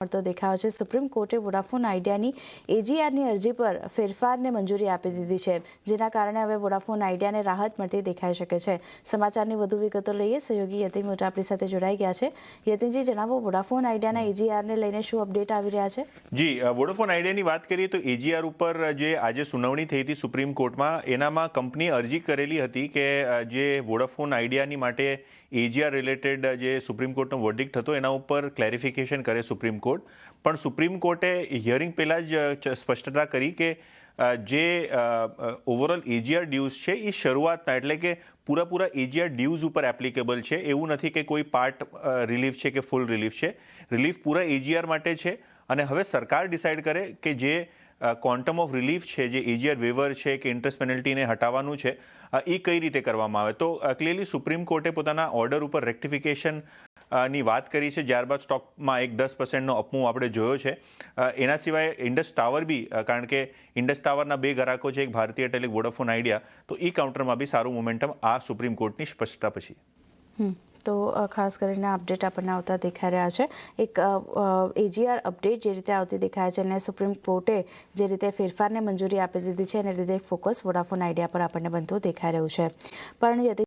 મળતો દેખાયો છે સુપ્રીમ કોર્ટે વોડાફોન આઈડિયાની એજીઆરની અરજી પર ફેરફારને મંજૂરી આપી દીધી છે, જેના કારણે હવે વોડાફોન આઈડિયાને રાહત મળતી દેખાઈ શકે છે. સમાચારની વધુ વિગતો લઈએ. સહયોગી યતિન મોટા આપણી સાથે જોડાઈ ગયા છે. યતિનજી, જણાવો વોડાફોન આઈડિયાના એજીઆરને લઈને શું અપડેટ આવી રહ્યા છે? જી વોડાફોન આઈડિયાની વાત કરીએ તો એજીઆર ઉપર જે આજે સુનાવણી થઈ હતી સુપ્રીમ કોર્ટમાં એનામાં કંપની અરજી કરેલી હતી કે જે વોડાફોન આઈડિયાની માટે એજીઆર રિલેટેડ જે સુપ્રીમ કોર્ટનો વર્ડિક્ટ હતો, એના ઉપર ક્લેરિફિકેશન કરે સુપ્રીમ કોર્ટ પણ સુપ્રીમ કોર્ટે હિયરિંગ પહેલાં જ સ્પષ્ટતા કરી કે જે ઓવરઓલ એજીઆર ડ્યુઝ છે, એ શરૂઆતના, એટલે કે પૂરાપૂરા એજીઆર ડ્યુઝ ઉપર એપ્લિકેબલ છે. એવું નથી કે કોઈ પાર્ટ રિલીફ છે કે ફૂલ રિલીફ છે. રિલીફ પૂરા એજીઆર માટે છે. અને હવે સરકાર ડિસાઇડ કરે કે જે ક્વોન્ટમ ઓફ રિલીફ છે, જે એજીઆર વેવર છે, કે ઇન્ટરેસ્ટ પેનલ્ટીને હટાવવાનું છે એ કઈ રીતે કરવામાં આવે? તો ક્લિયરલી સુપ્રીમ કોર્ટે પોતાના ઓર્ડર ઉપર રેક્ટિફિકેશન ની વાત કરી છે, ત્યારબાદ સ્ટોકમાં એક દસ પર્સન્ટનો અપમૂવ આપણે જોયો છે. એના સિવાય ઇન્ડસ ટાવર બી કારણ કે ઇન્ડસ ટાવરના બે ગ્રાહકો છે, એક ભારતીય ટેલિક વોડાફોન આઈડિયા, તો એ કાઉન્ટરમાં બી સારું મોમેન્ટમ આ સુપ્રીમ કોર્ટની સ્પષ્ટતા પછી. તો ખાસ કરીને અપડેટ આપણને આવતા દેખાઈ રહ્યા છે. એક એજીઆર અપડેટ જે રીતે આવતી દેખાય છે અને સુપ્રીમ કોર્ટે જે રીતે ફેરફારને મંજૂરી આપી દીધી છે, એને લીધે ફોકસ વોડાફોન આઈડિયા પર આપણને બનતું દેખાઈ રહ્યું છે. પણ